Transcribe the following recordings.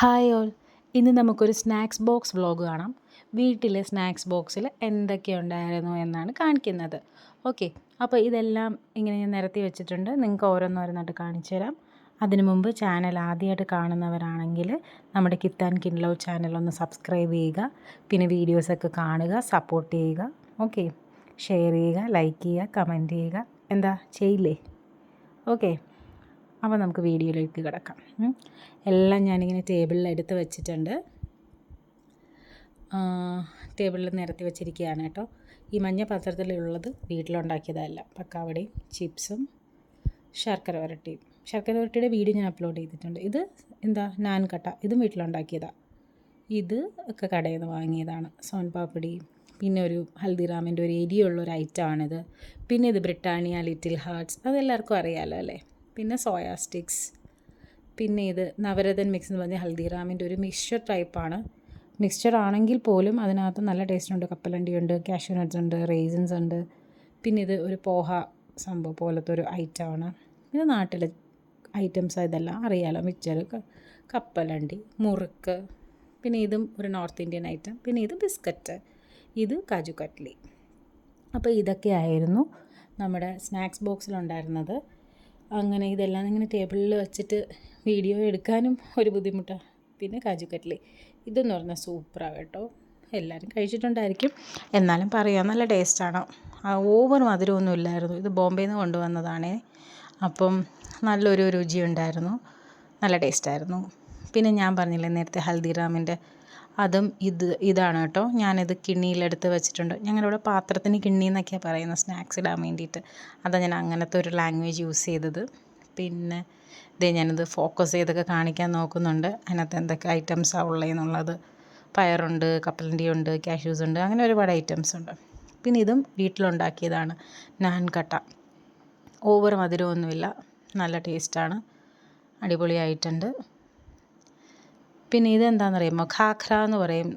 Hi all. ഇന്ന് നമുക്കൊരു snacks box vlog കാണാം. വീട്ടിലെ സ്നാക്സ് ബോക്സിൽ എന്തൊക്കെ ഉണ്ടായിരുന്നു എന്നാണ് കാണിക്കുന്നത്. ഓക്കെ അപ്പോൾ ഇതെല്ലാം ഇങ്ങനെ ഞാൻ നിരത്തി വെച്ചിട്ടുണ്ട്. നിങ്ങൾക്ക് ഓരോന്നോരോന്നായിട്ട് കാണിച്ചു തരാം. അതിനു മുമ്പ് ചാനൽ ആദ്യമായിട്ട് കാണുന്നവരാണെങ്കിൽ നമ്മുടെ കിത്താൻ കിൻലോ ചാനൽ ഒന്ന് സബ്സ്ക്രൈബ് ചെയ്യുക. പിന്നെ വീഡിയോസൊക്കെ കാണുക സപ്പോർട്ട് ചെയ്യുക. ഓക്കെ ഷെയർ ചെയ്യുക ലൈക്ക് ചെയ്യുക കമന്റ് ചെയ്യുക. എന്താ ചെയ്യില്ലേ? ഓക്കെ അപ്പോൾ നമുക്ക് വീഡിയോയിലേക്ക് കിടക്കാം. എല്ലാം ഞാനിങ്ങനെ ടേബിളിൽ എടുത്ത് വെച്ചിട്ടുണ്ട്. ടേബിളിൽ നിരത്തി വെച്ചിരിക്കുകയാണ് കേട്ടോ. ഈ മഞ്ഞ പാത്രത്തിലുള്ളത് വീട്ടിലുണ്ടാക്കിയതല്ല. പക്കാവടയും ചിപ്സും ശർക്കര വരട്ടിയും. ശർക്കര വരട്ടിയുടെ വീഡിയോ ഞാൻ അപ്ലോഡ് ചെയ്തിട്ടുണ്ട്. ഇത് എന്താ? നാൻ കട്ട ഇതും വീട്ടിലുണ്ടാക്കിയതാണ് ഇത് ഒക്കെ കടയിൽ നിന്ന് വാങ്ങിയതാണ്. സോൻ പാപ്പടി പിന്നെ ഒരു ഹൽദിറാമിന്റെ ഒരു എരിയുള്ള ഒരു ഐറ്റമാണിത് പിന്നെ ഇത് ബ്രിട്ടാനിയ ലിറ്റിൽ ഹാർട്സ് അതെല്ലാവർക്കും അറിയാമല്ലോ അല്ലേ? പിന്നെ സോയാ സ്റ്റിക്സ്. പിന്നെ ഇത് നവരതൻ മിക്സ് എന്ന് പറഞ്ഞ ഹൽദിറാമിന്റെ ഒരു മിക്സ്ചർ ടൈപ്പാണ് മിക്സ്ചർ ആണെങ്കിൽ പോലും അതിനകത്ത് നല്ല ടേസ്റ്റ് ഉണ്ട്. കപ്പലണ്ടി ഉണ്ട് കാഷ്യൂ നട്ട്സ് ഉണ്ട് റേസിൻസ് ഉണ്ട്. പിന്നെ ഇത് ഒരു പോഹ സംഭവം പോലത്തെ ഒരു ഐറ്റമാണ് ഇത് നാട്ടിലെ ഐറ്റംസ് ഇതെല്ലാം അറിയാലോ. മിക്സ്ചർ കപ്പലണ്ടി മുറുക്ക് പിന്നെ ഇതും ഒരു നോർത്ത് ഇന്ത്യൻ ഐറ്റം പിന്നെ ഇത് ബിസ്ക്കറ്റ് ഇത് കാജു കട്ട്ലി അപ്പോൾ ഇതൊക്കെ ആയിരുന്നു നമ്മുടെ സ്നാക്സ് ബോക്സിലുണ്ടായിരുന്നത് അങ്ങനെ ഇതെല്ലാം ഇങ്ങനെ ടേബിളിൽ വെച്ചിട്ട് വീഡിയോ എടുക്കാനും ഒരു ബുദ്ധിമുട്ടാണ് പിന്നെ കാജു കട്ട്ലി. ഇതെന്ന് പറഞ്ഞാൽ സൂപ്പറാണ് കേട്ടോ. എല്ലാവരും കഴിച്ചിട്ടുണ്ടായിരിക്കും. എന്നാലും പറയാം നല്ല ടേസ്റ്റാണ് ഓവർ മധുരമൊന്നും ഇല്ലായിരുന്നു. ഇത് ബോംബെയിൽ നിന്ന് കൊണ്ടുവന്നതാണേ. അപ്പം നല്ലൊരു രുചിയുണ്ടായിരുന്നു. നല്ല ടേസ്റ്റായിരുന്നു പിന്നെ ഞാൻ പറഞ്ഞില്ലേ നേരത്തെ ഹൽദിറാമിന്റെ അതും ഇത് ഇതാണ് കേട്ടോ. ഞാനിത് കിണ്ണിയിലെടുത്ത് വെച്ചിട്ടുണ്ട്. ഞങ്ങളുടെ ഇവിടെ പാത്രത്തിന് കിണ്ണി എന്നൊക്കെയാണ് പറയുന്നത് സ്നാക്സ് ഇടാൻ വേണ്ടിയിട്ട്. അതാണ് ഞാൻ അങ്ങനത്തെ ഒരു ലാംഗ്വേജ് യൂസ് ചെയ്തത്. പിന്നെ ഇതേ ഞാനിത് ഫോക്കസ് ചെയ്തൊക്കെ കാണിക്കാൻ നോക്കുന്നുണ്ട്. അതിനകത്ത് എന്തൊക്കെ ഐറ്റംസാണ് ഉള്ളതെന്നുള്ളത് പയറുണ്ട് കപ്പലണ്ടി ഉണ്ട് കാഷ്യൂസ് ഉണ്ട് അങ്ങനെ ഒരുപാട് ഐറ്റംസ് ഉണ്ട്. പിന്നെ ഇതും വീട്ടിലുണ്ടാക്കിയതാണ്. നാൻ കട്ട ഓവർ മധുരമൊന്നുമില്ല. നല്ല ടേസ്റ്റാണ്. അടിപൊളിയായിട്ടുണ്ട്. പിന്നെ ഇതെന്താണെന്ന് അറിയുമോ ഖാഖ്ര എന്ന് പറയും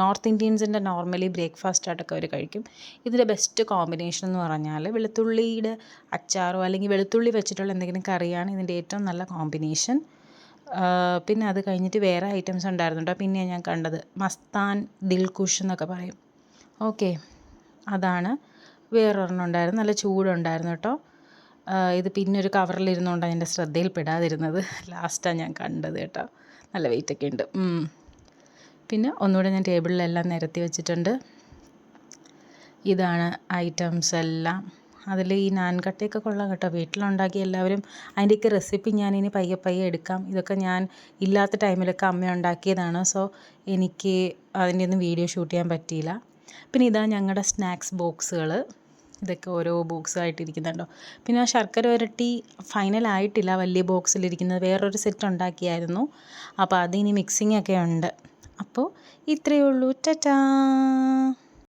നോർത്ത് ഇന്ത്യൻസിന്റെ നോർമലി ബ്രേക്ക്ഫാസ്റ്റ് ആയിട്ടൊക്കെ അവർ കഴിക്കും. ഇതിന്റെ ബെസ്റ്റ് കോമ്പിനേഷൻ എന്ന് പറഞ്ഞാൽ വെളുത്തുള്ളിയുടെ അച്ചാറോ അല്ലെങ്കിൽ വെളുത്തുള്ളി വെച്ചിട്ടുള്ള എന്തെങ്കിലും കറിയാണ് ഇതിന്റെ ഏറ്റവും നല്ല കോമ്പിനേഷൻ. പിന്നെ അത് കഴിഞ്ഞിട്ട് വേറെ ഐറ്റംസ് ഉണ്ടായിരുന്നു കേട്ടോ. പിന്നെ ഞാൻ കണ്ടത് മസ്താൻ ദിൽകുഷ് എന്നൊക്കെ പറയും. ഓക്കെ അതാണ്. വേറൊരെണ്ണം ഉണ്ടായിരുന്നു നല്ല ചൂടുണ്ടായിരുന്നു കേട്ടോ. ഇത് പിന്നെ ഒരു കവറിലിരുന്നുകൊണ്ട് അതിന്റെ ശ്രദ്ധയിൽപ്പെടാതിരുന്നത് ലാസ്റ്റാണ് ഞാൻ കണ്ടത് കേട്ടോ. നല്ല വെയിറ്റൊക്കെ ഉണ്ട്. പിന്നെ ഒന്നുകൂടെ ഞാൻ ടേബിളിലെല്ലാം നിരത്തി വെച്ചിട്ടുണ്ട്. ഇതാണ് ഐറ്റംസ് എല്ലാം. അതിൽ ഈ നാൻകട്ടയൊക്കെ കൊള്ളാം കേട്ടോ. വീട്ടിലുണ്ടാക്കി എല്ലാവരും അതിന്റെയൊക്കെ റെസിപ്പി ഞാൻ ഇനി പയ്യെ പയ്യെ എടുക്കാം. ഇതൊക്കെ ഞാൻ ഇല്ലാത്ത ടൈമിലൊക്കെ അമ്മ ഉണ്ടാക്കിയതാണ്. സോ എനിക്ക് അതിന്റെ ഒന്നും വീഡിയോ ഷൂട്ട് ചെയ്യാൻ പറ്റിയില്ല. പിന്നെ ഇതാ ഞങ്ങളുടെ സ്നാക്സ് ബോക്സുകൾ. ഇതൊക്കെ ഓരോ ബോക്സ് ആയിട്ടിരിക്കുന്നുണ്ടോ? പിന്നെ ആ ശർക്കര വരട്ടി ഫൈനൽ ആയിട്ടില്ല വലിയ ബോക്സിലിരിക്കുന്നത് വേറൊരു സെറ്റ് ഉണ്ടാക്കിയായിരുന്നു. അപ്പോൾ അതിനി മിക്സിംഗ് ഒക്കെ ഉണ്ട്. അപ്പോൾ ഇത്രയേ ഉള്ളൂ. ടാറ്റാ